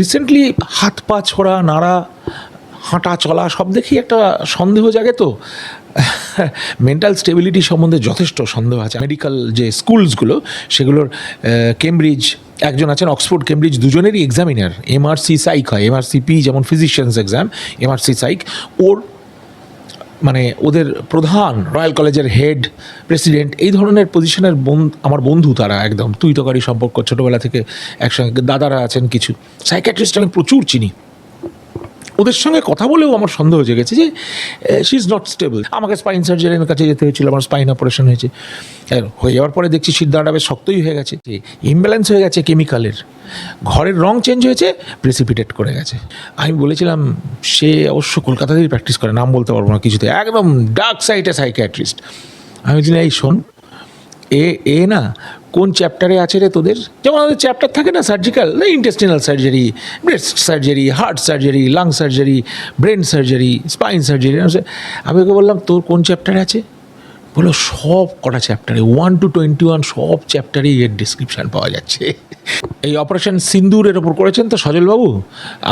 Recently হাত পা ছোড়া, নাড়া, হাঁটা, চলা সব দেখেই একটা সন্দেহ জাগে তো। মেন্টাল স্টেবিলিটি সম্বন্ধে যথেষ্ট সন্দেহ আছে। মেডিকেল যে স্কুলসগুলো সেগুলোর কেমব্রিজ একজন আছেন অক্সফোর্ড কেমব্রিজ দুজনেরই এক্সামিনার এমআরসি সাইক হয়। এমআরসিপি যেমন ফিজিশিয়ানস এক্সাম এমআরসি সাইক ওর মানে ওদের প্রধান রয়্যাল কলেজের হেড, প্রেসিডেন্ট, এই ধরনের পজিশনের আমার বন্ধু তারা একদম। তুই তকারি সম্পর্ক, ছোটোবেলা থেকে একসঙ্গে, দাদারা আছেন কিছু। সাইকেট্রিস্ট আমি প্রচুর চিনি। ওদের সঙ্গে কথা বলেও আমার সন্দেহ হয়ে গেছে যে শি ইজ নট স্টেবল আমাকে স্পাইন সার্জারির কাছে যেতে হয়েছিল, আমার স্পাইন অপারেশন হয়েছে। হয়ে যাওয়ার পরে দেখছি সিদ্ধাটা বেশ শক্তই হয়ে গেছে ইমব্যালেন্স হয়ে গেছে কেমিক্যালের ঘরের রং চেঞ্জ হয়েছে প্রেসিপিটেট করে গেছে। আমি বলেছিলাম, সে অবশ্য কলকাতাতেই প্র্যাকটিস করে, নাম বলতে পারব না কিছুতে, একদম ডার্ক সাইডে সাইকিয়াট্রিস্ট আমি বলছিলাম এই শোন এ এ না, কোন চ্যাপ্টারে আছে রে তোদের? যেমন আমাদের চ্যাপ্টার থাকে না সার্জিক্যাল না intestinal surgery breast surgery heart surgery lung surgery brain surgery spine surgery আমি ওকে বললাম, তোর কোন চ্যাপ্টারে আছে? বলল, সব কটা চ্যাপ্টারে ওয়ান টু টোয়েন্টি ওয়ান সব চ্যাপ্টারেই এর ডিসক্রিপশান পাওয়া যাচ্ছে। এই অপারেশন সিন্দুরের ওপর করেছেন তো সজলবাবু?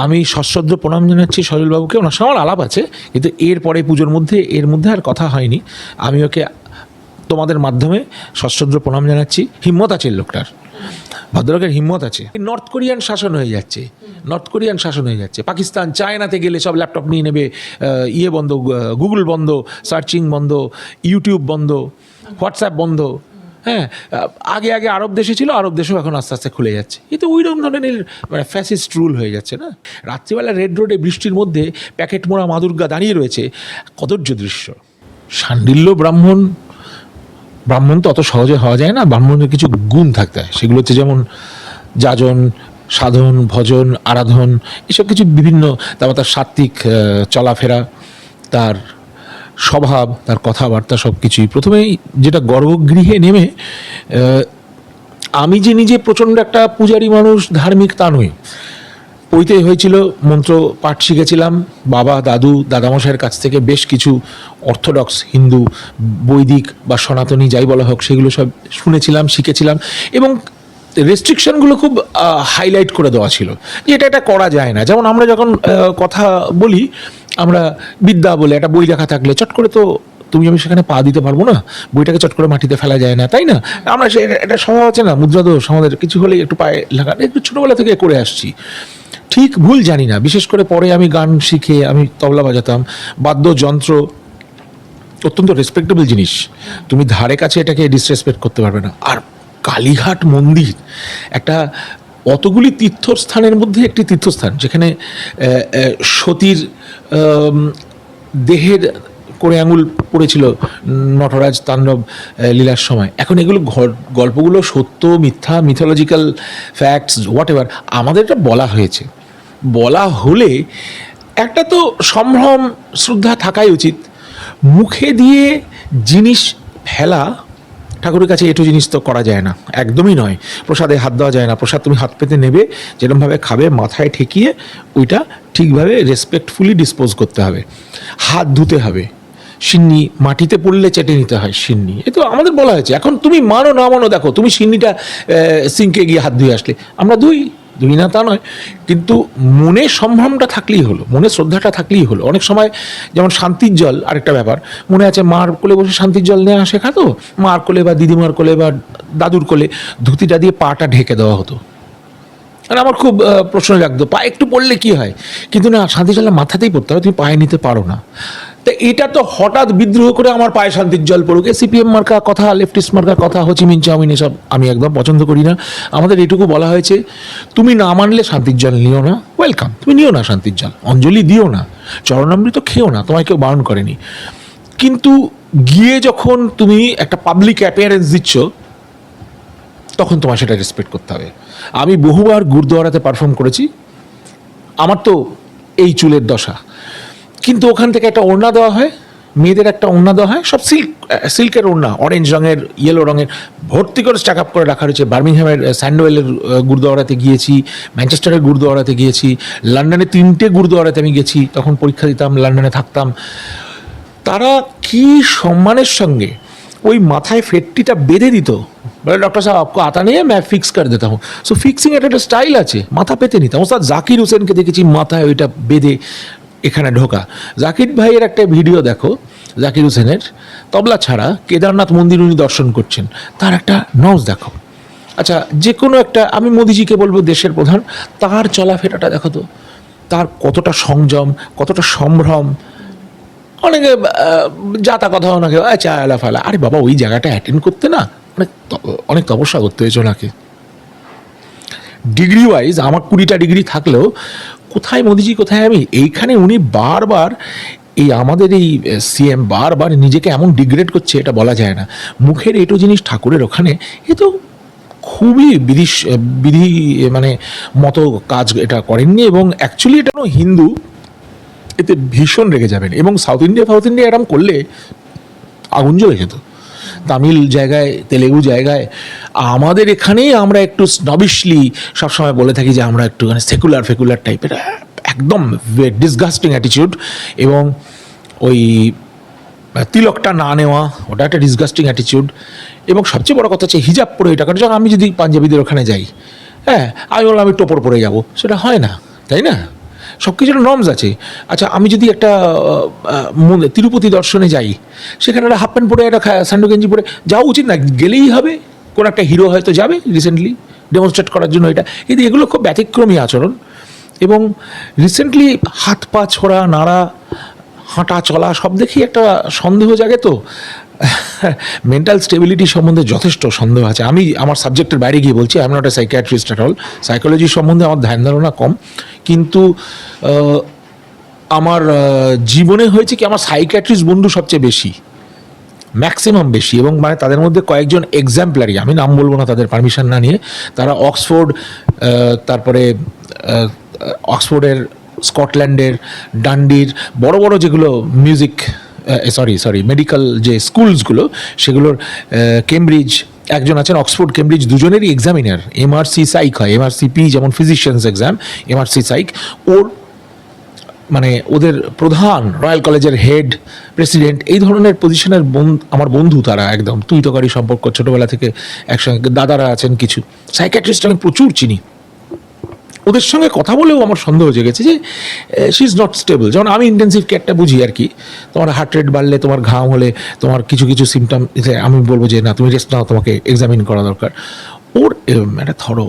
আমি সশ্রদ্ধ প্রণাম জানাচ্ছি সজলবাবুকে, ওনার সঙ্গে আলাপ আছে, কিন্তু এর পরে পুজোর মধ্যে, এর মধ্যে আর কথা হয়নি। আমি ওকে তোমাদের মাধ্যমে সশ্রদ্ধ প্রণাম জানাচ্ছি। হিম্মত আছে লোকটার। ভদ্রলোকের হিম্মত আছে। নর্থ কোরিয়ান শাসন হয়ে যাচ্ছে। নর্থ কোরিয়ান শাসন হয়ে যাচ্ছে। পাকিস্তান চায়নাতে গেলে সব ল্যাপটপ নিয়ে নেবে ইয়ে বন্ধ গুগল বন্ধ সার্চিং বন্ধ ইউটিউব বন্ধ হোয়াটসঅ্যাপ বন্ধ। হ্যাঁ আগে আগে আরব দেশে ছিল, আরব দেশেও এখন আস্তে আস্তে খুলে যাচ্ছে। এ তো ওইরকম ধরনের মানে ফ্যাসিস্ট রুল হয়ে যাচ্ছে না? রাত্রিবেলা রেড রোডে বৃষ্টির মধ্যে প্যাকেট মোড়া মাদুর্গা দাঁড়িয়ে রয়েছে। কদর্য দৃশ্য। সান্ডিল্য ব্রাহ্মণ ব্রাহ্মণ তো অত সহজে হওয়া যায় না, ব্রাহ্মণের কিছু গুণ থাকতে হয়। সেগুলো হচ্ছে যেমন যাজন, সাধন, ভজন, আরাধন, এসব কিছু বিভিন্ন, তারপর তার সাত্ত্বিক চলাফেরা, তার স্বভাব, তার কথাবার্তা সব কিছুই। প্রথমেই যেটা গর্ভগৃহে নেমে আমি যে নিজে প্রচণ্ড একটা পূজারী মানুষ, ধার্মিক তা নই। ওইতে হয়েছিল, মন্ত্র পাঠ শিখেছিলাম, বাবা, দাদু, দাদামশাইয়ের কাছ থেকে বেশ কিছু অর্থোডক্স, হিন্দু, বৈদিক বা সনাতনী যাই বলা হোক, সেগুলো সব শুনেছিলাম, শিখেছিলাম এবং রেস্ট্রিকশনগুলো খুব হাইলাইট করে দেওয়া ছিল যে এটা এটা করা যায় না। যেমন আমরা যখন কথা বলি, আমরা বিদ্যা বলে একটা বই লেখা থাকলে চট করে তো তুমি আমি সেখানে পা দিতে পারব না, বইটাকে চট করে মাটিতে ফেলা যায় না, তাই না? আমরা এটা স্বভাব আছে না, মুদ্রা দোষ, আমাদের কিছু হলেই একটু পায়ে লাগা একটু ছোটোবেলা থেকে করে আসছি। ঠিক ভুল জানি না। বিশেষ করে পরে আমি গান শিখে আমি তবলা বাজাতাম। বাদ্যযন্ত্র অত্যন্ত রেসপেক্টেবল জিনিস। তুমি ধারে কাছে এটাকে ডিসরেসপেক্ট করতে পারবে না। আর কালীঘাট মন্দির, একটা অতগুলি তীর্থস্থানের মধ্যে একটি তীর্থস্থান, যেখানে সতীর দেহের করে আঙুল পড়েছিল নটরাজ তাণ্ডব লীলার সময়। এখন এগুলো গল্পগুলো সত্য, মিথ্যা মিথোলজিক্যাল ফ্যাক্টস হোয়াট এভার আমাদের এটা বলা হয়েছে। বলা হলে একটা তো সম্ভ্রম, শ্রদ্ধা থাকাই উচিত। মুখে দিয়ে জিনিস ফেলা, ঠাকুরের কাছে এটু জিনিস তো করা যায় না। একদমই নয়। প্রসাদে হাত দেওয়া যায় না। প্রসাদ তুমি হাত পেতে নেবে যেরকমভাবে খাবে, মাথায় ঠেকিয়ে ওইটা ঠিকভাবে রেসপেক্টফুলি ডিসপোজ করতে হবে। হাত ধুতে হবে। সিন্নি মাটিতে পড়লে চেটে নিতে হয় সিন্নি। এ তো আমাদের বলা হয়েছে। এখন তুমি মানো না মানো দেখো, তুমি সিন্নিটা সিঙ্কে গিয়ে হাত ধুয়ে আসলে। আমরা ধুই। ধুই না, তা নয়। কিন্তু মনে সম্ভ্রমটা থাকলেই হলো, মনে শ্রদ্ধাটা থাকলেই হলো। অনেক সময় যেমন শান্তির জল, আরেকটা ব্যাপার, মনে আছে মার কোলে বসে শান্তির জল নেওয়া শেখাতো? মার কোলে বা দিদিমার কোলে বা দাদুর কোলে ধুতিটা দিয়ে পাটা ঢেকে দেওয়া হতো। আর আমার খুব প্রশ্ন লাগতো পা একটু পড়লে কি হয়? কিন্তু না শান্তি জল মাথাতেই পড়তে হবে তুমি পায়ে নিতে পারো না। তো এটা তো হঠাৎ বিদ্রোহ করে আমার পায়ে শান্তির জল পড়ুক। সিপিএম মার্কা কথা, লেফটিস্ট মার্কা কথা হচিমিন চাউমিন এসব আমি একদম পছন্দ করি না। আমাদের এটুকু বলা হয়েছে, তুমি না মানলে শান্তির জল নিও না। ওয়েলকাম, তুমি নিও না শান্তির জল, অঞ্জলি দিও না। চরণামৃত খেও না, তোমায় কেউ বারণ করেনি। কিন্তু গিয়ে যখন তুমি একটা পাবলিক অ্যাপিয়ারেন্স দিচ্ছ, তখন তোমার সেটা রেসপেক্ট করতে হবে। আমি বহুবার গুরুদুয়ারাতে পারফর্ম করেছি। আমার তো এই চুলের দশা। কিন্তু ওখান থেকে একটা ওড়না দেওয়া হয়, মেয়েদের একটা ওড়না দেওয়া হয়, সব সিল্ক সিল্কের ওড়না অরেঞ্জ রঙের ইয়েলো রঙের, ভর্তি করে স্টাক আপ করে রাখা রয়েছে বার্মিংহামের স্যান্ডওয়েলের গুরুদোয়ারাতে গিয়েছি, ম্যানচেস্টারের গুরুদোয়ারাতে গিয়েছি, লন্ডনে তিনটে গুরুদোয়ারাতে আমি গেছি, তখন পরীক্ষা দিতাম, লন্ডনে থাকতাম। তারা কি সম্মানের সঙ্গে ওই মাথায় ফেটটিটা বেঁধে দিত, বলে ডক্টর সাহেব, আপকে আতা নিয়ে ম্যাপ ফিক্স করে দিতাম সো ফিক্সিং একটা একটা স্টাইল আছে, মাথা পেতে নিতাম। স্যার জাকির হোসেনকে দেখেছি মাথায় ওইটা বেঁধে এখানে ঢোকা। জাকির ভাইয়ের একটা ভিডিও দেখো, জাকির হোসেনের। তবলা ছাড়া কেদারনাথ মন্দির উনি দর্শন করছেন। তার একটা নজ দেখো। আচ্ছা যে কোনো একটা, আমি মোদিজিকে বলব দেশের প্রধান, তার চলাফেরাটা দেখো তো। তার কতটা সংযম, কতটা সম্ভ্রম। অনেকে যাতা কথা ওনাকে আলা, ফালা। আরে বাবা, ওই জায়গাটা অ্যাটেন্ড করতে না? অনেক অনেক তপস্যা করতে হয়েছে ওনাকে। ডিগ্রি ওয়াইজ আমার কুড়িটা ডিগ্রি থাকলেও কোথায় মোদিজি, কোথায় আমি? এইখানে উনি বারবার এই আমাদের এই সিএম বারবার নিজেকে এমন ডিগ্রেড করছে, এটা বলা যায় না। মুখের এটো জিনিস ঠাকুরের ওখানে, এ তো খুবই বিধি বিধি মানে মতো কাজ এটা করেননি এবং অ্যাকচুয়ালি এটা হিন্দু এতে ভীষণ রেগে যাবেন এবং সাউথ ইন্ডিয়া সাউথ ইন্ডিয়া এরম করলে আগুন জ্বলে যেত। তামিল জায়গায়, তেলেগু জায়গায়, আমাদের এখানেই আমরা একটু স্নবিশলি সবসময় বলে থাকি যে আমরা একটু মানে সেকুলার ফেকুলার টাইপের একদম ডিসগাস্টিং অ্যাটিটিউড এবং ওই তিলকটা না নেওয়া, ওটা একটা ডিসগাস্টিং অ্যাটিটিউড এবং সবচেয়ে বড় কথা হচ্ছে হিজাব পরে এটা কারণ আমি যদি পাঞ্জাবিদের ওখানে যাই হ্যাঁ আমি বললাম আমি টোপর পরে যাব, সেটা হয় না, তাই না? সব কিছুর নর্মস আছে। আচ্ছা আমি যদি একটা তিরুপতি দর্শনে যাই, সেখানে একটা হাফ প্যান্ট পরে, একটা স্যান্ডো গেঞ্জি পরে, যাওয়া উচিত না, গেলেই হবে। কোনো একটা হিরো হয়তো যাবে রিসেন্টলি ডেমনস্ট্রেট করার জন্য এটা। কিন্তু এগুলো খুব ব্যতিক্রমী আচরণ। এবং রিসেন্টলি হাত পা ছোড়া, নাড়া হাঁটা চলা সব দেখেই একটা সন্দেহ জাগে তো। মেন্টাল স্টেবিলিটি সম্বন্ধে যথেষ্ট সন্দেহ আছে। আমি আমার সাবজেক্টের বাইরে গিয়ে বলছি আমি not a psychiatrist all psychology সম্বন্ধে আমার ধ্যান ধারণা কম। কিন্তু আমার জীবনে হয়েছে কি, আমার সাইকিয়াট্রিস্ট বন্ধু সবচেয়ে বেশি। ম্যাক্সিমাম বেশি। এবং মানে তাদের মধ্যে কয়েকজন এক্সাম্পলারি আমি নাম বলব না তাদের পারমিশন না নিয়ে। তারা অক্সফোর্ড তারপরে অক্সফোর্ডের স্কটল্যান্ডের ডান্ডির বড় বড় যেগুলো মিউজিক সরি সরি মেডিকেল যে স্কুলসগুলো সেগুলোর কেমব্রিজ একজন আছেন অক্সফোর্ড কেমব্রিজ দুজনেরই এক্সামিনার এমআরসি সাইক হয় এমআরসি পি যেমন ফিজিশিয়ানস এক্সাম এমআরসি সাইক ওর মানে ওদের প্রধান রয়্যাল কলেজের হেড প্রেসিডেন্ট এই ধরনের পজিশনের আমার বন্ধু তারা একদম, তুই তকারি সম্পর্ক, ছোটোবেলা থেকে একসঙ্গে, দাদারা আছেন কিছু সাইকিয়াট্রিস্ট আমি প্রচুর চিনি। ওদের সঙ্গে কথা বলেও আমার সন্দেহ জেগেছে যে শি ইজ নট স্টেবল যেমন আমি ইন্টেন্সিভ কেয়ারটা বুঝি আর কি। তোমার হার্ট রেট বাড়লে, তোমার ঘাম হলে, তোমার কিছু কিছু সিমটম আমি বলব যে, না, তুমি রেস্ট নাও, তোমাকে এক্সামিন করা দরকার। ওর একটা থরো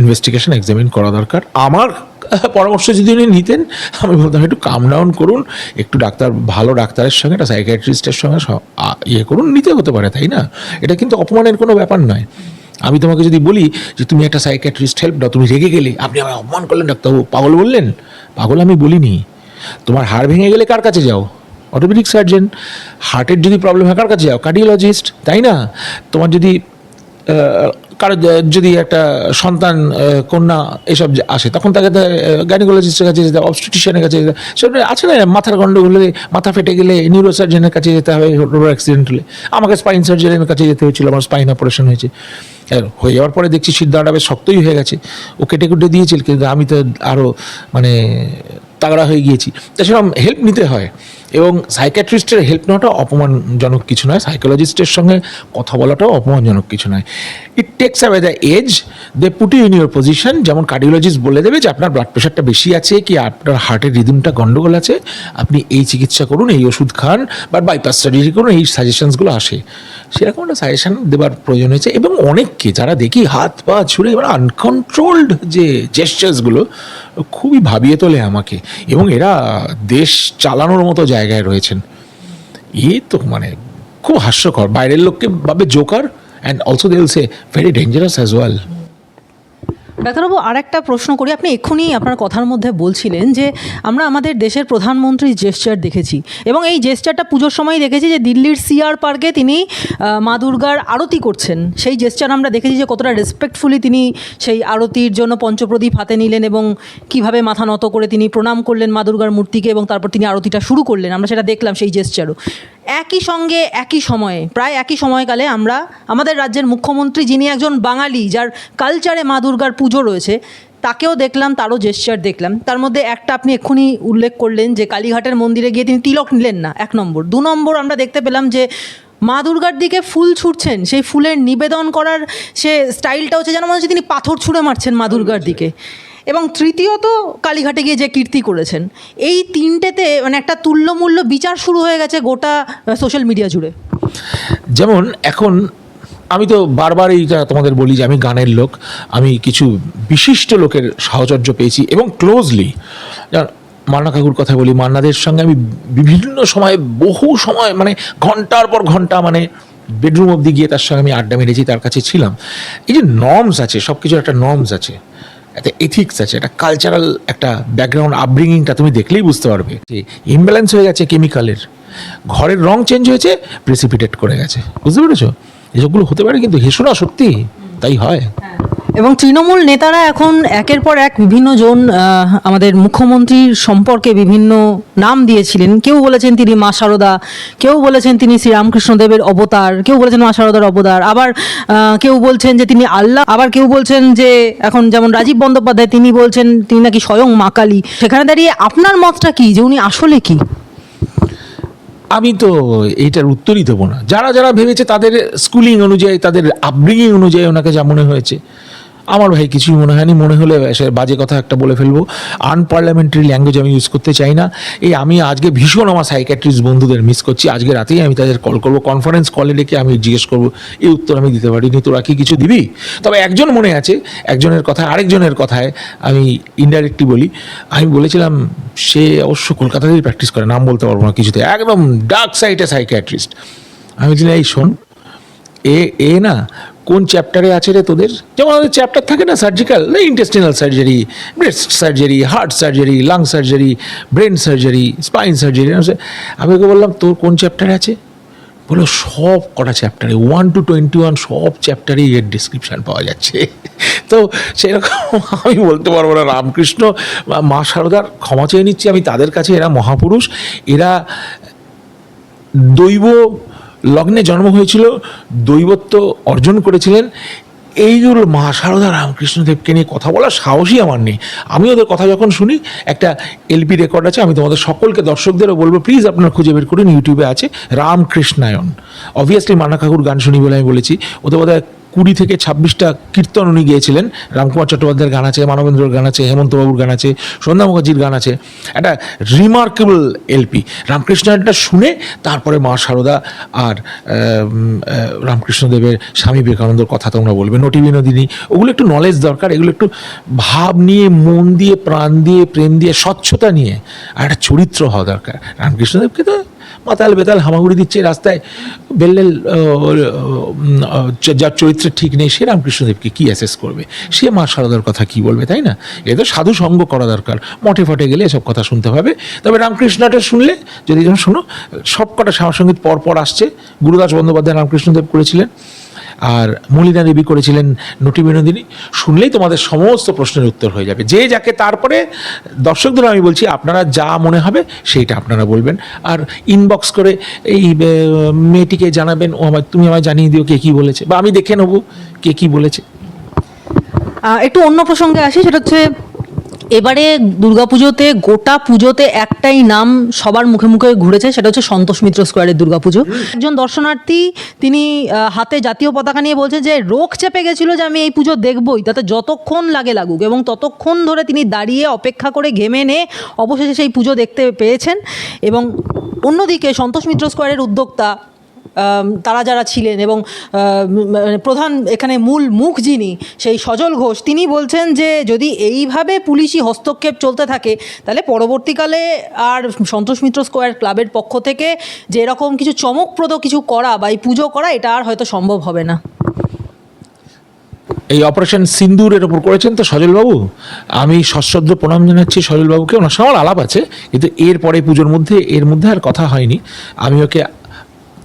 ইনভেস্টিগেশন এক্সামিন করা দরকার। আমার পরামর্শ যদি উনি নিতেন, আমি বলতাম, একটু কাম ডাউন করুন, একটু ডাক্তার, ভালো ডাক্তারের সঙ্গে, একটা সাইকিয়াট্রিস্টের সঙ্গে ইয়ে করুন। নিতে হতে পারে, তাই না? এটা কিন্তু অপমানের কোনো ব্যাপার নয়। আমি তোমাকে যদি বলি যে তুমি একটা সাইকেট্রিস্ট হেল্প দাও, তুমি রেগে গেলে, আপনি আমার অপমান করলেন, ডাক্তারবাবু, পাগল বললেন? পাগল আমি বলিনি। তোমার হাড় ভেঙে গেলে কার কাছে যাও? অটোমেটিক সার্জন হার্টের যদি প্রবলেম হয়, কার কাছে যাও? কার্ডিওলজিস্ট তাই না? তোমার যদি কারও যদি একটা সন্তান কন্যা এসব আসে, তখন তাকে গাইনোকোলজিস্টের কাছে যেতে হবে অবস্টিটিশিয়ানের কাছে যেতে সেটা আছে না, মাথার গন্ডগোল হলে, মাথা ফেটে গেলে নিউরোসার্জনের কাছে যেতে হবে রোড অ্যাক্সিডেন্ট হলে। আমাকে স্পাইন সার্জনের কাছে যেতে হয়েছিল, আমার স্পাইন অপারেশন হয়েছে। হয়ে যাওয়ার পরে দেখছি সিদ্ধাটা বেশ শক্তই হয়ে গেছে। ও কেটে কুটে দিয়েছিল, কিন্তু আমি তো আরও মানে তাগড়া হয়ে গিয়েছি। তা সেরকম হেল্প নিতে হয়। এবং সাইকিয়াট্রিস্টের হেল্প নেওয়াটা অপমানজনক কিছু নয় সাইকোলজিস্টের সঙ্গে কথা বলাটাও অপমানজনক কিছু নয়। It takes away the edge they put you in your position যেমন কার্ডিওলজিস্ট বলে দেবে যে আপনার ব্লাড প্রেশারটা বেশি আছে, কি আপনার হার্টের রিদমটা গন্ডগোল আছে, আপনি এই চিকিৎসা করুন, এই ওষুধ খান, বা বাইপাস সার্জারি করুন, এই সাজেশনসগুলো আসে। সেরকম একটা সাজেশন দেওয়ার প্রয়োজন হয়েছে এবং অনেককে, যারা দেখি হাত পা ছুড়ে এবার আনকন্ট্রোলড যে জেস্টার্সগুলো খুবই ভাবিয়ে তোলে আমাকে এবং এরা দেশ চালানোর মতো জায়গায় রয়েছেন। এ তো মানে খুব হাস্যকর। বাইরের লোককে ভাবে joker and also they very dangerous as well ডাক্তারবাবু আর একটা প্রশ্ন করি। আপনি এক্ষুনি আপনার কথার মধ্যে বলছিলেন যে, আমরা আমাদের দেশের প্রধানমন্ত্রীর জেস্টার দেখেছি এবং এই জেস্টারটা পুজোর সময় দেখেছি যে, দিল্লির সিআর পার্কে তিনি মা দুর্গার আরতি করছেন। সেই জেস্টার আমরা দেখেছি যে, কতটা রেসপেক্টফুলি তিনি সেই আরতির জন্য পঞ্চপ্রদীপ হাতে নিলেন এবং কীভাবে মাথা নত করে তিনি প্রণাম করলেন মা দুর্গার মূর্তিকে এবং তারপর তিনি আরতিটা শুরু করলেন। আমরা সেটা দেখলাম সেই জেস্টারও একই সঙ্গে একই সময়ে, প্রায় একই সময়কালে আমরা, আমাদের রাজ্যের মুখ্যমন্ত্রী যিনি একজন বাঙালি, যার কালচারে মা দুর্গার পুজো রয়েছে, তাকেও দেখলাম, তারও জেস্চার দেখলাম। তার মধ্যে একটা আপনি এক্ষুনি উল্লেখ করলেন যে কালীঘাটের মন্দিরে গিয়ে তিনি তিলক নিলেন না, এক নম্বর। দু নম্বর আমরা দেখতে পেলাম যে মা দুর্গার দিকে ফুল ছুটছেন, সেই ফুলের নিবেদন করার সে স্টাইলটা হচ্ছে যেন মনে হচ্ছে তিনি পাথর ছুঁড়ে মারছেন মা দুর্গার দিকে। এবং তৃতীয়ত কালীঘাটে গিয়ে যে কীর্তি করেছেন, এই তিনটেতে মানে একটা তুল্যমূল্য বিচার শুরু হয়ে গেছে গোটা সোশ্যাল মিডিয়া জুড়ে। যেমন এখন আমি তো বারবার এইটা তোমাদের বলি যে আমি গানের লোক, আমি কিছু বিশিষ্ট লোকের সাহচর্য পেয়েছি এবং ক্লোজলি মান্না কাকুর কথা বলি, মান্নাদের সঙ্গে আমি বিভিন্ন সময়, বহু সময় মানে ঘণ্টার পর ঘণ্টা মানে বেডরুম অবধি গিয়ে তার সঙ্গে আমি আড্ডা মেরেছি, তার কাছে ছিলাম। এই যে নর্মস আছে সব কিছুর একটা নর্মস আছে, একটা এথিক্স আছে, একটা কালচারাল একটা ব্যাকগ্রাউন্ড আপব্রিঙ্গিংটা তুমি দেখলেই বুঝতে পারবে যে ইমব্যালেন্স হয়ে গেছে কেমিক্যালের ঘরের রং চেঞ্জ হয়েছে প্রেসিপিটেট করে গেছে। বুঝতে পেরেছ? এসবগুলো হতে পারে কিন্তু হেসো সত্যি তাই হয়। এবং তৃণমূল নেতারা এখন একের পর এক বিভিন্ন জন আমাদের মুখ্যমন্ত্রীর সম্পর্কে বিভিন্ন নাম দিয়েছিলেন। কেউ বলেছেন তিনি মা শারদা কেউ বলেছেন তিনি শ্রীরামকৃষ্ণদেবের অবতার, কেউ বলেছেন মা শারদার অবতার, আবার কেউ বলছেন যে তিনি আল্লাহ, আবার কেউ বলছেন যে এখন যেমন রাজীব বন্দ্যোপাধ্যায় তিনি বলছেন তিনি নাকি স্বয়ং মা কালী। সেখানে দাঁড়িয়ে আপনার মতটা কি? যে উনি আসলে কি? আমি তো এটার উত্তরই দেবো না। যারা যারা ভেবেছে তাদের স্কুলিং অনুযায়ী, তাদের আপব্রিঙিং অনুযায়ী ওনাকে যা মনে হয়েছে আমার ভাই কিছুই মনে হয়নি। মনে হলে বাজে কথা একটা বলে ফেলব। আনপার্লামেন্টারি ল্যাঙ্গুয়েজ আমি ইউজ করতে চাই না। এই আমি আজকে ভীষণ আমার সাইক্যাট্রিস্ট বন্ধুদের মিস করছি। আজকে রাতেই আমি তাদের কল করব। কনফারেন্স কলে ডেকে আমি জিজ্ঞেস করব, এই উত্তর আমি দিতে পারিনি, তোরা কি কিছু দিবি? তবে একজন মনে আছে, একজনের কথায় আরেকজনের কথায় আমি ইনডাইরেক্টলি বলি। আমি বলেছিলাম, সে অবশ্য কলকাতাতেই প্র্যাকটিস করে, নাম বলতে পারব না কিছুতে। একদম ডার্ক সাইডে সাইকিয়াট্রিস্ট আমি বলছিলাম এই শোন, এ এ না কোন চ্যাপ্টারে আছে রে তোদের? যেমন আমাদের চ্যাপ্টার থাকে না surgical intestinal surgery breast surgery heart surgery lung surgery brain surgery spine surgery আমি ওকে বললাম, তোর কোন চ্যাপ্টারে আছে? বলল, সব কটা চ্যাপ্টারে ওয়ান টু টোয়েন্টি ওয়ান সব চ্যাপ্টারেই এর ডিসক্রিপশান পাওয়া যাচ্ছে। তো সেরকম আমি বলতে পারব না, রামকৃষ্ণ মা সারদার ক্ষমা চেয়ে নিচ্ছি, আমি তাদের কাছে, এরা মহাপুরুষ, এরা দৈব লগ্নে জন্ম হয়েছিল, দৈবত্ব অর্জন করেছিলেন। এইগুলো মা শারদা রামকৃষ্ণদেবকে নিয়ে কথা বলার সাহসই আমার নেই। আমি ওদের কথা যখন শুনি, একটা এলপি রেকর্ড আছে, আমি তোমাদের সকলকে, দর্শকদেরও বলব প্লিজ আপনারা খুঁজে বের করুন ইউটিউবে আছে রামকৃষ্ণায়ন। অবভিয়াসলি মানা কাকুর গান শুনি বলে আমি বলেছি ওদের বোধহয় কুড়ি থেকে ছাব্বিশটা কীর্তন উনি গিয়েছিলেন। রামকুমার চট্টোপাধ্যায়ের গান আছে, মানবেন্দ্রর গান আছে, হেমন্তবাবুর গান আছে, সন্ধ্যা মুখার্জির গান আছে। একটা রিমার্কেবল এলপি রামকৃষ্ণটা শুনে তারপরে মা শারদা আর রামকৃষ্ণদেবের স্বামী বিবেকানন্দর কথা তোমরা বলবে। নটি বিনোদিনী, ওগুলো একটু নলেজ দরকার, এগুলো একটু ভাব নিয়ে, মন দিয়ে, প্রাণ দিয়ে, প্রেম দিয়ে, স্বচ্ছতা নিয়ে, আর একটা চরিত্র হওয়া দরকার। রামকৃষ্ণদেবকে তো মাতাল বেতাল হামাগুড়ি দিচ্ছে রাস্তায়। বেল্লেল যার চরিত্রে ঠিক নেই, সে রামকৃষ্ণদেবকে কী অ্যাসেস করবে? সে মা সারদার কথা কি বলবে, তাই না? এ তো সাধু সঙ্গ করা দরকার। মঠে ফটে গেলে এসব কথা শুনতে হবে। তবে রামকৃষ্ণটা শুনলে, যদি যখন শোনো সব কটা সংগীত পর পর আসছে। গুরুদাস বন্দ্যোপাধ্যায় রামকৃষ্ণদেব করেছিলেন। আর মলিনা দেবী করেছিলেন নটি বিনোদিনী। শুনলেই তোমাদের সমস্ত প্রশ্নের উত্তর হয়ে যাবে। যে যাকে তারপরে দর্শকদের আমি বলছি, আপনারা যা মনে হবে সেইটা আপনারা বলবেন। আর ইনবক্স করে এই মেয়েটিকে জানাবেন, ও আমার তুমি আমায় জানিয়ে দিও কে কী বলেছে। বা আমি দেখে নেব কে কী বলেছে। একটু অন্য প্রসঙ্গে আসি, সেটা হচ্ছে এবারে দুর্গাপুজোতে, গোটা পুজোতে একটাই নাম সবার মুখে মুখে ঘুরেছে, সেটা হচ্ছে সন্তোষ মিত্র স্কোয়ারের দুর্গাপুজো। একজন দর্শনার্থী, তিনি হাতে জাতীয় পতাকা নিয়ে বলছে যে, রোগ চেপে গেছিল যে আমি এই পুজো দেখবই, তাতে যতক্ষণ লাগে লাগুক। এবং ততক্ষণ ধরে তিনি দাঁড়িয়ে অপেক্ষা করে ঘেমে নে অবশেষে সেই পুজো দেখতে পেয়েছেন। এবং অন্যদিকে সন্তোষ মিত্র স্কোয়ারের উদ্যোক্তা তারা যারা ছিলেন এবং মানে প্রধান এখানে মূল মুখ যিনি, সেই সজল ঘোষ, তিনি বলছেন যে যদি এইভাবে পুলিশি হস্তক্ষেপ চলতে থাকে, তাহলে পরবর্তীকালে আর সন্তোষ মিত্র স্কোয়ার ক্লাবের পক্ষ থেকে যে এরকম কিছু চমকপ্রদ কিছু করা বা এই পুজো করা, এটা আর হয়তো সম্ভব হবে না। এই অপারেশন সিন্দুরের ওপর করেছেন তো সজলবাবু? আমি সশ্রদ্ধ প্রণাম জানাচ্ছি সজলবাবুকে, ওনার আমার আলাপ আছে, কিন্তু এরপরে পুজোর মধ্যে, এর মধ্যে আর কথা হয়নি। আমি ওকে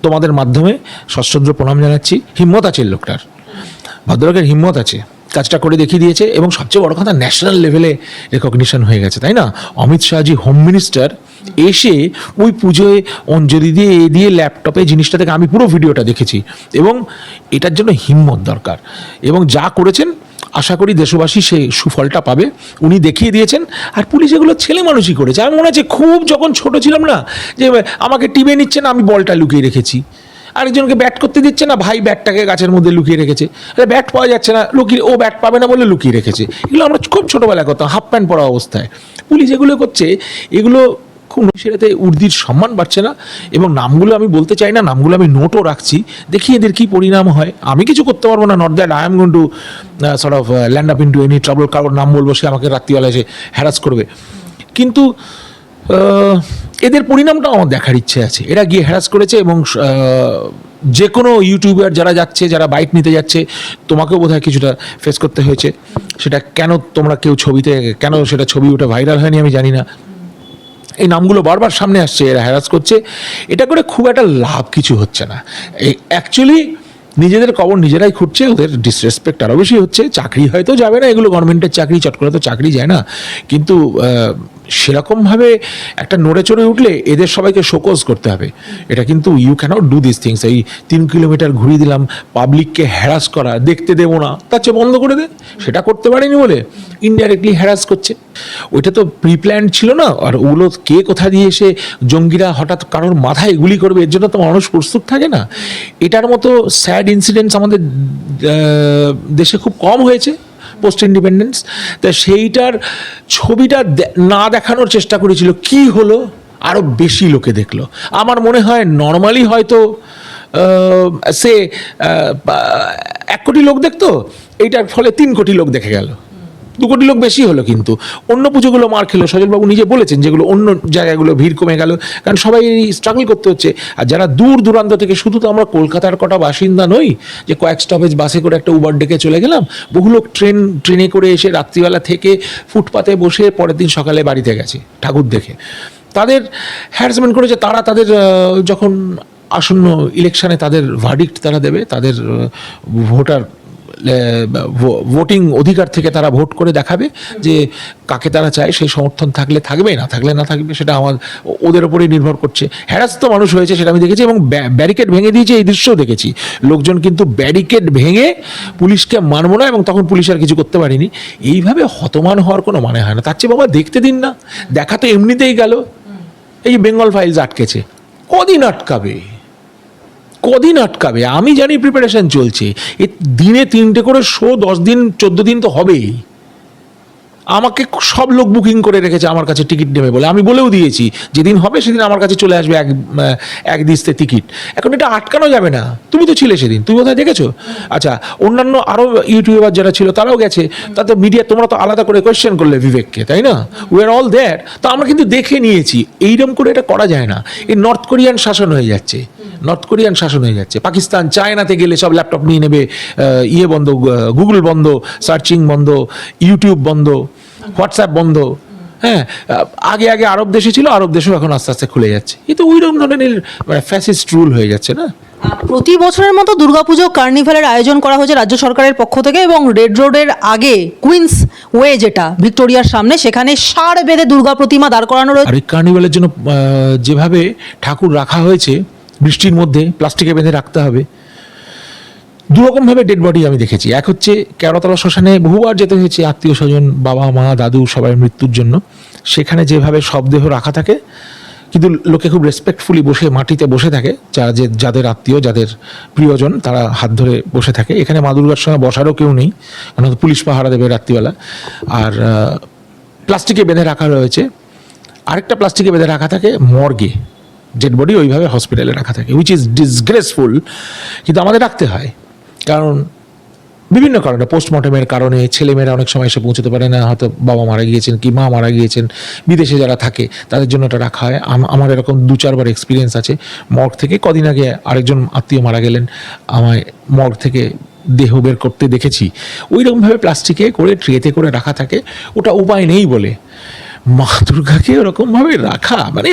তোমাদের মাধ্যমে সশ্রদ্র প্রণাম জানাচ্ছি। হিম্মত আছে লোকটার। ভদ্রলোকের হিম্মত আছে। কাজটা করে দেখিয়ে দিয়েছে এবং সবচেয়ে বড় কথা ন্যাশনাল লেভেলে রেকগনিশন হয়ে গেছে, তাই না? অমিত শাহজি হোম মিনিস্টার এসে ওই পুজোয় অঞ্জলি দিয়ে, এ দিয়ে ল্যাপটপে জিনিসটা থেকে আমি পুরো ভিডিওটা দেখেছি। এবং এটার জন্য হিম্মত দরকার। এবং যা করেছেন, আশা করি দেশবাসী সেই সুফলটা পাবে। উনি দেখিয়ে দিয়েছেন, আর পুলিশ এগুলো ছেলে মানুষই করেছে। আমার মনে হচ্ছে খুব যখন ছোট ছিলাম না, যে আমাকে টিমে নিচ্ছে না, আমি বলটা লুকিয়ে রেখেছি। আরেকজনকে ব্যাট করতে দিচ্ছে না, ভাই ব্যাটটাকে গাছের মধ্যে লুকিয়ে রেখেছে। আরে ব্যাট পাওয়া যাচ্ছে না, লুকিয়ে, ও ব্যাট পাবে না বলে লুকিয়ে রেখেছে। এগুলো আমরা খুব ছোটোবেলায় করতাম হাফ প্যান্ট পরা অবস্থায়। পুলিশ এগুলো করছে, এগুলো খুব সেটাতে উর্দির সম্মান বাড়ছে না এবং নামগুলো আমি বলতে চাই না, নামগুলো আমি নোটও রাখছি। দেখি এদের কী পরিণাম হয়। আমি কিছু করতে পারব না not that I am gone to sort of land up into any trouble কারোর নাম বলব, সে আমাকে রাত্রিবেলা এসে হ্যারাস করবে। কিন্তু এদের পরিণামটাও আমার দেখার ইচ্ছে আছে। এরা গিয়ে হ্যারাস করেছে এবং যে কোনো ইউটিউবার যারা যাচ্ছে, যারা বাইক নিতে যাচ্ছে, তোমাকেও বোধহয় কিছুটা ফেস করতে হয়েছে। সেটা কেন তোমরা কেউ ছবিতে, কেন সেটা ছবি ওটা ভাইরাল হয়নি আমি জানি না। এই নামগুলো বারবার সামনে আসছে, এরা হ্যারাস করছে। এটা করে খুব একটা লাভ কিছু হচ্ছে না। এই অ্যাকচুয়ালি নিজেদের কবর নিজেরাই খুঁজছে ওদের ডিসরেসপেক্ট আরও বেশি হচ্ছে। চাকরি হয়তো যাবে না, এগুলো গভর্নমেন্টের চাকরি, চট করে তো চাকরি যায় না। কিন্তু সেরকমভাবে একটা নড়ে চড়ে উঠলে এদের সবাইকে শোকজ করতে হবে। এটা কিন্তু you cannot do this things এই তিন কিলোমিটার ঘুরিয়ে দিলাম পাবলিককে হ্যারাস করা, দেখতে দেবো না, তার চেয়ে বন্ধ করে দে। সেটা করতে পারেনি বলে ইনডাইরেক্টলি হ্যারাস করছে। ওইটা তো প্রি প্ল্যান ছিল না, আর ওগুলো কে কোথা দিয়ে এসে জঙ্গিরা হঠাৎ কারোর মাথায় গুলি করবে, এর জন্য তো মানুষ প্রস্তুত থাকে না। এটার মতো স্যাড ইনসিডেন্টস আমাদের দেশে খুব কম হয়েছে। পোস্ট ইন্ডিপেন্ডেন্স, তা সেইটার ছবিটা না দেখানোর চেষ্টা করেছিল। কি হলো? আরও বেশি লোকে দেখল। আমার মনে হয় নর্মালি হয়তো সে এক কোটি লোক দেখতো, এইটার ফলে তিন কোটি লোক দেখে গেল। দু কোটি লোক বেশি হলো কিন্তু। অন্য পুজোগুলো মার খেলো, সজলবাবু নিজে বলেছেন যেগুলো অন্য জায়গাগুলো ভিড় কমে গেল, কারণ সবাই স্ট্রাগল করতে হচ্ছে। আর যারা দূর দূরান্ত থেকে, শুধু তো আমরা কলকাতার কটা বাসিন্দা নই, যে কয়েক স্টপেজ বাসে করে একটা উবার ডেকে চলে গেলাম, বহু লোক ট্রেন ট্রেনে করে এসে রাত্রিবেলা থেকে ফুটপাতে বসে পরের দিন সকালে বাড়িতে গেছে, ঠাকুর দেখে। তাদের হ্যারাসমেন্ট করেছে, তারা তাদের যখন আসন্ন ইলেকশানে তাদের ভার্ডিক্ট তারা দেবে, তাদের ভোটার ভোটিং অধিকার থেকে তারা ভোট করে দেখাবে যে কাকে তারা চায়, সেই সমর্থন থাকলে থাকবে, না থাকলে না থাকবে, সেটা আমার, ওদের ওপরেই নির্ভর করছে। হ্যারাস তো মানুষ হয়েছে, সেটা আমি দেখেছি এবং ব্যারিকেড ভেঙে দিয়েছে, এই দৃশ্যও দেখেছি। লোকজন কিন্তু ব্যারিকেড ভেঙে পুলিশকে মানবো না এবং তখন পুলিশ আর কিছু করতে পারেনি। এইভাবে হতমান হওয়ার কোনো মানে হয় না। তার চেয়ে বাবা দেখতে দিন না। দেখা তো এমনিতেই গেল। এই বেঙ্গল ফাইলস আটকেছে। কদিন আটকাবে? কদিন আটকাবে? আমি জানি প্রিপারেশন চলছে। এ দিনে তিনটে করে শো দশ দিন, চোদ্দ দিন তো হবেই। আমাকে সব লোক বুকিং করে রেখেছে আমার কাছে টিকিট নেবে বলে। আমি বলেও দিয়েছি, যেদিন হবে সেদিন আমার কাছে চলে আসবে এক এক দিস্তে টিকিট এখন এটা আটকানো যাবে না। তুমি তো ছিলে সেদিন, তুমি কোথায় দেখেছ? আচ্ছা অন্যান্য আরও ইউটিউবার যারা ছিল তারাও গেছে। তাতে মিডিয়া তোমরা তো আলাদা করে কোয়েশ্চেন করলে বিবেককে, তাই না? উই আর অল দ্যাট তো আমরা কিন্তু দেখে নিয়েছি এইরকম করে এটা করা যায় না। এই নর্থ কোরিয়ান শাসন হয়ে যাচ্ছে। নর্থ কোরিয়ান শাসন হয়ে যাচ্ছে। পাকিস্তান চায়নাতে গেলে সব ল্যাপটপ নিয়ে নেবে ইয়ে বন্ধ গুগল বন্ধ সার্চিং বন্ধ ইউটিউব বন্ধ। হোয়াটসঅ্যাপ বন্ধ। হ্যাঁ আগে আগে আরব দেশে ছিল আরব দেশেও এখন আস্তে আস্তে খুলে যাচ্ছে। এ তো ওইরকম ধরনের মানে ফ্যাসিস্ট রুল হয়ে যাচ্ছে না? প্রতি বছরের মতো দুর্গাপুজো কার্নিভালের আয়োজন করা হয়েছে রাজ্য সরকারের পক্ষ থেকে এবং রেড রোডের আগে কুইন্স ওয়ে যেটা ভিক্টোরিয়ার সামনে সেখানে সার বেঁধে দুর্গা প্রতিমা দাঁড় করানো রয়েছে আর এই কার্নিভালের জন্য যেভাবে ঠাকুর রাখা হয়েছে বৃষ্টির মধ্যে প্লাস্টিকে বেঁধে রাখতে হবে দুরকমভাবে ডেড বডি আমি দেখেছি। এক হচ্ছে কেওড়াতলা শ্মশানে বহুবার যেতে হয়েছে আত্মীয় স্বজন, বাবা, মা, দাদু, সবাই মৃত্যুর জন্য। সেখানে যেভাবে সব দেহ রাখা থাকে, কিন্তু লোকে খুব রেসপেক্টফুলি বসে মাটিতে বসে থাকে যারা যে যাদের আত্মীয়, যাদের প্রিয়জন, তারা হাত ধরে বসে থাকে। এখানে মা দুর্গার সঙ্গে বসারও কেউ নেই কারণ হয়তো পুলিশ পাহারা দেবে রাত্রিবেলা। আর প্লাস্টিকে বেঁধে রাখা রয়েছে। আরেকটা প্লাস্টিকে বেঁধে রাখা থাকে মর্গে। ডেড বডি ওইভাবে হসপিটালে রাখা থাকে উইচ ইজ ডিসগ্রেসফুল কিন্তু আমাদের রাখতে হয়। কারণ বিভিন্ন কারণে পোস্টমর্টমের কারণে ছেলেমেয়েরা অনেক সময় এসে পৌঁছতে পারে না, হয়তো বাবা মারা গিয়েছেন কি মা মারা গিয়েছেন, বিদেশে যারা থাকে তাদের জন্য এটা রাখা হয়। আমার এরকম দু চারবার এক্সপিরিয়েন্স আছে। মর্গ থেকে কদিন আগে আরেকজন আত্মীয় মারা গেলেন, আমায় মর্গ থেকে দেহ বের করতে দেখেছি। ওই রকমভাবে প্লাস্টিকে করে ট্রেতে করে রাখা থাকে, ওটা উপায় নেই বলে। মা দুর্গাকে ওরকমভাবে রাখা মানে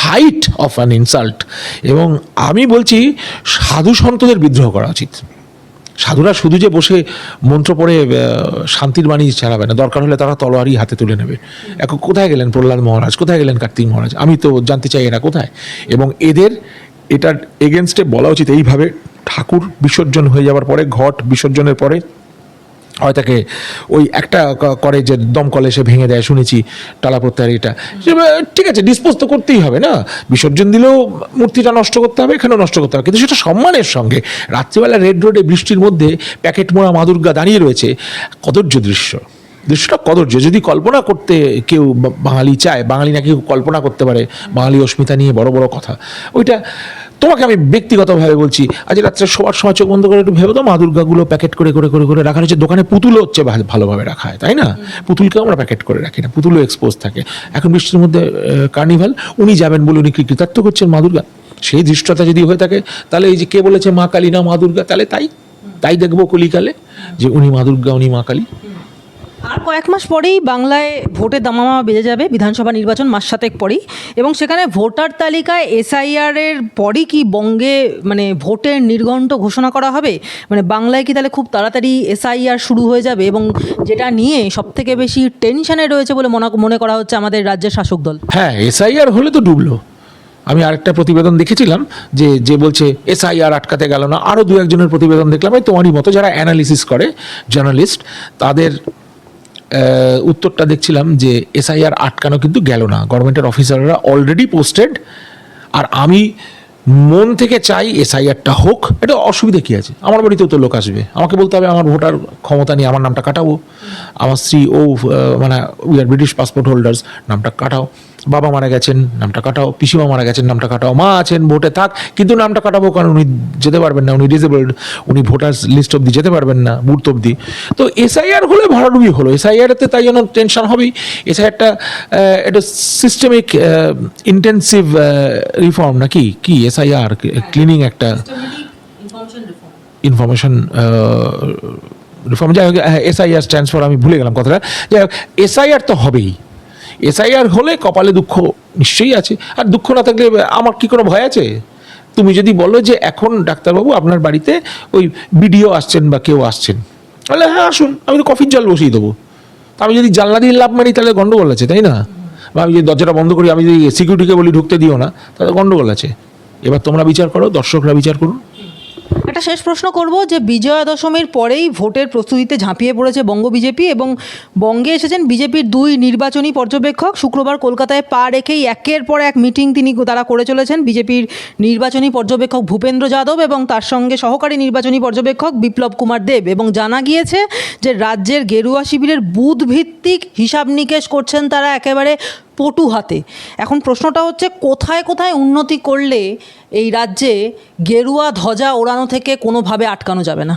হাইট অফ অ্যান ইনসাল্ট এবং আমি বলছি, সাধু সন্তদের বিদ্রোহ করা উচিত। সাধুরা শুধু যে বসে মন্ত্র পড়ে শান্তির বাণী ছাড়াবে না, দরকার হলে তারা তলোয়ারই হাতে তুলে নেবে। এখন কোথায় গেলেন প্রহ্লাদ মহারাজ? কোথায় গেলেন কার্তিক মহারাজ? আমি তো জানতে চাই এরা কোথায়। এবং এদের, এটার এগেনস্টে বলা উচিত, এইভাবে ঠাকুর বিসর্জন হয়ে যাওয়ার পরে, ঘট বিসর্জনের পরে হয় তাকে ওই একটা করে যে দমকলে সে ভেঙে দেয়, শুনেছি টালা প্রত্যাহার এটা। ঠিক আছে ডিসপোজ তো করতেই হবে না। বিসর্জন দিলেও মূর্তিটা নষ্ট করতে হবে, এখানেও নষ্ট করতে হবে। কিন্তু সেটা সম্মানের সঙ্গে, রাত্রিবেলা রেড রোডে বৃষ্টির মধ্যে প্যাকেট মোড়া মা দুর্গা দাঁড়িয়ে রয়েছে কদর্য দৃশ্য। দৃশ্যটা কদর্য যদি কল্পনা করতে কেউ বাঙালি চায়, বাঙালি নাকি কল্পনা করতে পারে, বাঙালি অস্মিতা নিয়ে বড় বড় কথা। ওইটা তোমাকে আমি ব্যক্তিগতভাবে বলছি আজ রাত্রে সবার সময় চোখ বন্ধ করে একটু ভেবে তো মা দুর্গাগুলো প্যাকেট করে করে করে করে রাখা হচ্ছে দোকানে পুতুলও হচ্ছে ভালোভাবে রাখা হয় তাই না? পুতুলকেও আমরা প্যাকেট করে রাখি না পুতুলও এক্সপোজ থাকে। এখন বৃষ্টির মধ্যে কার্নিভাল উনি যাবেন বলে উনি কি কৃতার্থ করছেন মা দুর্গা। সেই দৃষ্টতা যদি হয়ে থাকে তাহলে এই যে কে বলেছে মা কালী না মা দুর্গা তাহলে তাই তাই দেখব কলিকালে যে উনি মা দুর্গা উনি মা কালী। আর কয়েক মাস পরেই বাংলায় ভোটের দামামা বেজে যাবে বিধানসভা নির্বাচন মাস সাতেক পরেই। এবং সেখানে ভোটার তালিকায় এসআইআর এর পরই কি বঙ্গে মানে ভোটের নির্ঘণ্ট ঘোষণা করা হবে? মানে বাংলায় কি তাহলে খুব তাড়াতাড়ি এসআইআর শুরু হয়ে যাবে? এবং যেটা নিয়ে সবথেকে বেশি টেনশনে রয়েছে বলে মনে মনে করা হচ্ছে আমাদের রাজ্যের শাসক দল। হ্যাঁ এসআইআর হলে তো ডুবলো। আমি আরেকটা প্রতিবেদন দেখেছিলাম যে যে বলছে এসআইআর আটকাতে গেল না। আরও দু একজনের প্রতিবেদন দেখলাম। তোমারই মতো যারা অ্যানালিসিস করে জার্নালিস্ট তাদের উত্তরটা দেখছিলাম যে এসআইআর আটকানো কিন্তু গেল না। গভর্নমেন্টের অফিসাররা অলরেডি পোস্টেড আর আমি মন থেকে চাই এসআইআরটা হোক। এটা অসুবিধা কী আছে? আমার বাড়িতেও তো লোক আসবে। আমাকে বলতে হবে, আমার ভোটার ক্ষমতা নিয়ে আমার নামটা কাটাবো আমার স্ত্রী ও মানে we are British passport holders নামটা কাটাও। বাবা মারা গেছেন, নামটা কাটাও, পিসিমা মারা গেছেন, নামটা কাটাও, মা আছেন, ভোটে থাক, কিন্তু নামটা কাটাবো কারণ উনি যেতে পারবেন না, উনি ডিসেবলড উনি ভোটার্স লিস্ট অব্দি যেতে পারবেন না, বুথ অব্দি তো এসআইআর হলে ভরাডুবি হলো এসআইআরতে তাই জন্য টেনশন হবেই। এসআইআরটা এটা সিস্টেমিক ইন্টেন্সিভ রিফর্ম নাকি? কি এসআইআর ক্লিনিং একটা ইনফরমেশন রিফর্ম যাই হোক এসআইআর স্ট্যান্ডস ফর আমি ভুলে গেলাম কথাটা। যাই হোক এসআইআর তো হবেই। এসআইআর হলে কপালে দুঃখ নিশ্চয়ই আছে। আর দুঃখ না থাকলে আমার কি কোনো ভয় আছে? তুমি যদি বলো যে এখন ডাক্তারবাবু আপনার বাড়িতে ওই বিডিও আসছেন বা কেউ আসছেন, তাহলে হ্যাঁ আসুন, আমি তো কফির জল বসিয়ে দেবো। তা আমি যদি জানলা দিয়ে লাভ মারি, তাহলে গন্ডগোল আছে, তাই না? বা আমি যদি দরজাটা বন্ধ করি, আমি যদি সিকিউরিটিকে বলি ঢুকতে দিও না, তাহলে গন্ডগোল আছে। এবার তোমরা বিচার করো, দর্শকরা বিচার করুন। একটা শেষ প্রশ্ন করব যে বিজয়া দশমীর পরেই ভোটের প্রস্তুতিতে ঝাঁপিয়ে পড়েছে বঙ্গ বিজেপি এবং বঙ্গে এসেছেন বিজেপির দুই নির্বাচনী পর্যবেক্ষক। শুক্রবার কলকাতায় পা রেখেই একের পর এক মিটিং তিনি তারা করে চলেছেন। বিজেপির নির্বাচনী পর্যবেক্ষক ভূপেন্দ্র যাদব এবং তার সঙ্গে সহকারী নির্বাচনী পর্যবেক্ষক বিপ্লব কুমার দেব এবং জানা গিয়েছে যে রাজ্যের গেরুয়া শিবিরের বুথ ভিত্তিক হিসাব নিকেশ করছেন তারা একেবারে পটু হাতে এখন প্রশ্নটা হচ্ছে, কোথায় কোথায় উন্নতি করলে এই রাজ্যে গেরুয়া ধ্বজা ওড়ানো থেকে কোনোভাবে আটকানো যাবে না।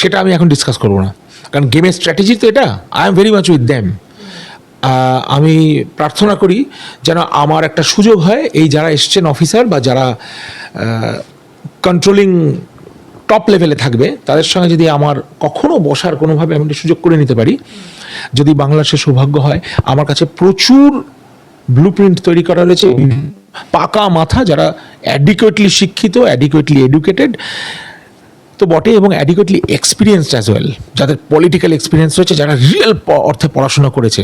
সেটা আমি এখন ডিসকাস করব না। কারণ গেমের স্ট্র্যাটেজি তো এটা I am very much with them আমি প্রার্থনা করি যেন আমার একটা সুযোগ হয় এই যারা এসছেন অফিসার বা যারা কন্ট্রোলিং টপ লেভেলে থাকবে, তাদের সঙ্গে যদি আমার কখনো বসার কোনোভাবে আমি সুযোগ করে নিতে পারি, যদি বাংলার সে সৌভাগ্য হয়, আমার কাছে প্রচুর ব্লু প্রিন্ট তৈরি করা রয়েছে। পাকা মাথা যারা অ্যাডিকুয়েটলি শিক্ষিত অ্যাডিকুয়েটলি এডুকেটেড তো বটে এবং অ্যাডিকুয়েটলি এক্সপিরিয়েন্সড অ্যাজ ওয়েল যাদের পলিটিক্যাল এক্সপিরিয়েন্স রয়েছে, যারা রিয়েল অর্থে পড়াশোনা করেছে,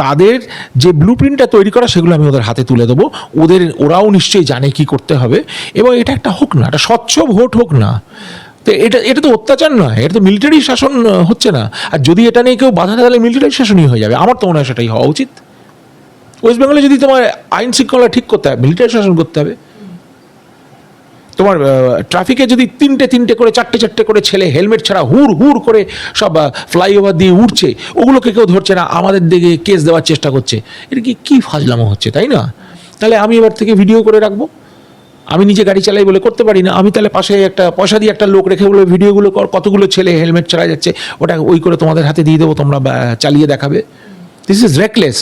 তাদের যে ব্লু প্রিন্টটা তৈরি করা, সেগুলো আমি ওদের হাতে তুলে দেবো। ওদের, ওরাও নিশ্চয়ই জানে কি করতে হবে, এবং এটা একটা হোক না একটা স্বচ্ছ ভোট হোক না। তো এটা এটা তো অত্যাচার নয়, এটা তো মিলিটারি শাসন হচ্ছে না। আর যদি এটা নিয়ে কেউ বাধা তাহলে মিলিটারি শাসনই হয়ে যাবে। আমার তো মনে হয় সেটাই হওয়া উচিত। ওয়েস্ট বেঙ্গলে যদি তোমার আইন শৃঙ্খলা ঠিক করতে হবে মিলিটারি শাসন করতে হবে। তোমার ট্রাফিকে যদি তিনটে তিনটে করে, চারটে চারটে করে ছেলে হেলমেট ছাড়া হুর হুর করে সব ফ্লাইওভার দিয়ে উঠছে ওগুলোকে কেউ ধরছে না, আমাদের দিকে কেস দেওয়ার চেষ্টা করছে। এটা কি, কী ফাজলামো হচ্ছে, তাই না? তাহলে আমি এবার থেকে ভিডিও করে রাখব। আমি নিজে গাড়ি চালাই বলে করতে পারি না, আমি তাহলে পাশে একটা, পয়সা দিয়ে একটা লোক রেখে বলে ভিডিওগুলো কর, কতগুলো ছেলে হেলমেট ছাড়া যাচ্ছে, ওটা ওই করে তোমাদের হাতে দিয়ে দেবো, তোমরা চালিয়ে দেখাবে। দিস ইজ রেকলেস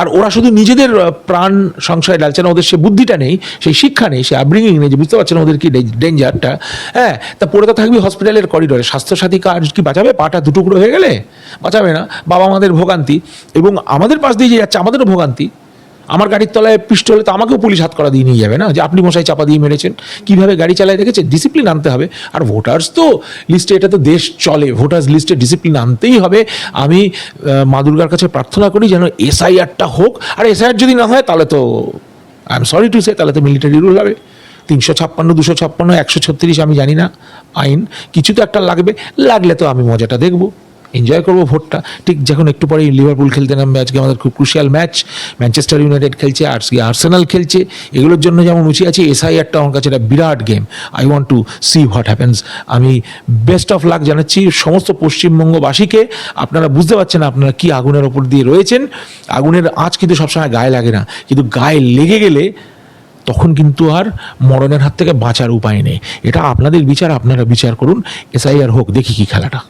আর ওরা শুধু নিজেদের প্রাণ সংশয় ডালছে না, ওদের সে বুদ্ধিটা নেই, সেই শিক্ষা নেই, সে আপব্রিঙ্গিং নেই, যে বুঝতে পারছে না ওদের কি ডেঞ্জারটা হ্যাঁ তা পড়ে তো থাকবি হসপিটালের করিডরে স্বাস্থ্যসাথী কার্ড কি বাঁচাবে? পাটা দুটুকরো হয়ে গেলে? বাঁচাবে না। বাবা আমাদের ভোগান্তি। এবং আমাদের পাশ দিয়ে যে যাচ্ছে, আমাদেরও ভোগান্তি। আমার গাড়ির তলায় পিস্টল হলে তো আমাকেও পুলিশ হাত করা দিয়ে নিয়ে যাবে না? যে আপনি মশাই চাপা দিয়ে মেরেছেন। কীভাবে গাড়ি চালায় দেখেছে ডিসিপ্লিন আনতে হবে। আর ভোটার্স তো লিস্টে এটা তো দেশ চলে। ভোটার্স লিস্টে ডিসিপ্লিন আনতেই হবে। আমি মা দুর্গার কাছে প্রার্থনা করি যেন এসআইআরটা হোক। আর এসআইআর যদি না হয়, তাহলে তো I am sorry to say তাহলে তো মিলিটারি রুল হবে। তিনশো ছাপ্পান্ন, দুশো ছাপ্পান্ন, একশো ছত্রিশ আমি জানি না। আইন, কিছু তো একটা লাগবে। লাগলে তো আমি মজাটা দেখব। এনজয় করব ভোটটা। ঠিক যখন একটু পরেই লিভারপুল খেলতে নামবে, আজকে আমাদের খুব ক্রুশিয়াল ম্যাচ ম্যানচেস্টার ইউনাইটেড খেলছে আজকে আর্সেনাল খেলছে। এগুলোর জন্য যেমন উঁচি আছে এসআইআরটা আমার কাছে একটা বিরাট game I want to see what happens আমি বেস্ট অফ লাক জানাচ্ছি সমস্ত পশ্চিমবঙ্গবাসীকে। আপনারা বুঝতে পারছেন আপনারা কি আগুনের ওপর দিয়ে রয়েছেন। আগুনের আঁচ কিন্তু সবসময় গায়ে লাগে না। কিন্তু গায়ে লেগে গেলে তখন কিন্তু আর মরণের হাত থেকে বাঁচার উপায় নেই। এটা আপনাদের বিচার, আপনারা বিচার করুন। এসআইআর হোক, দেখি কি খেলাটা।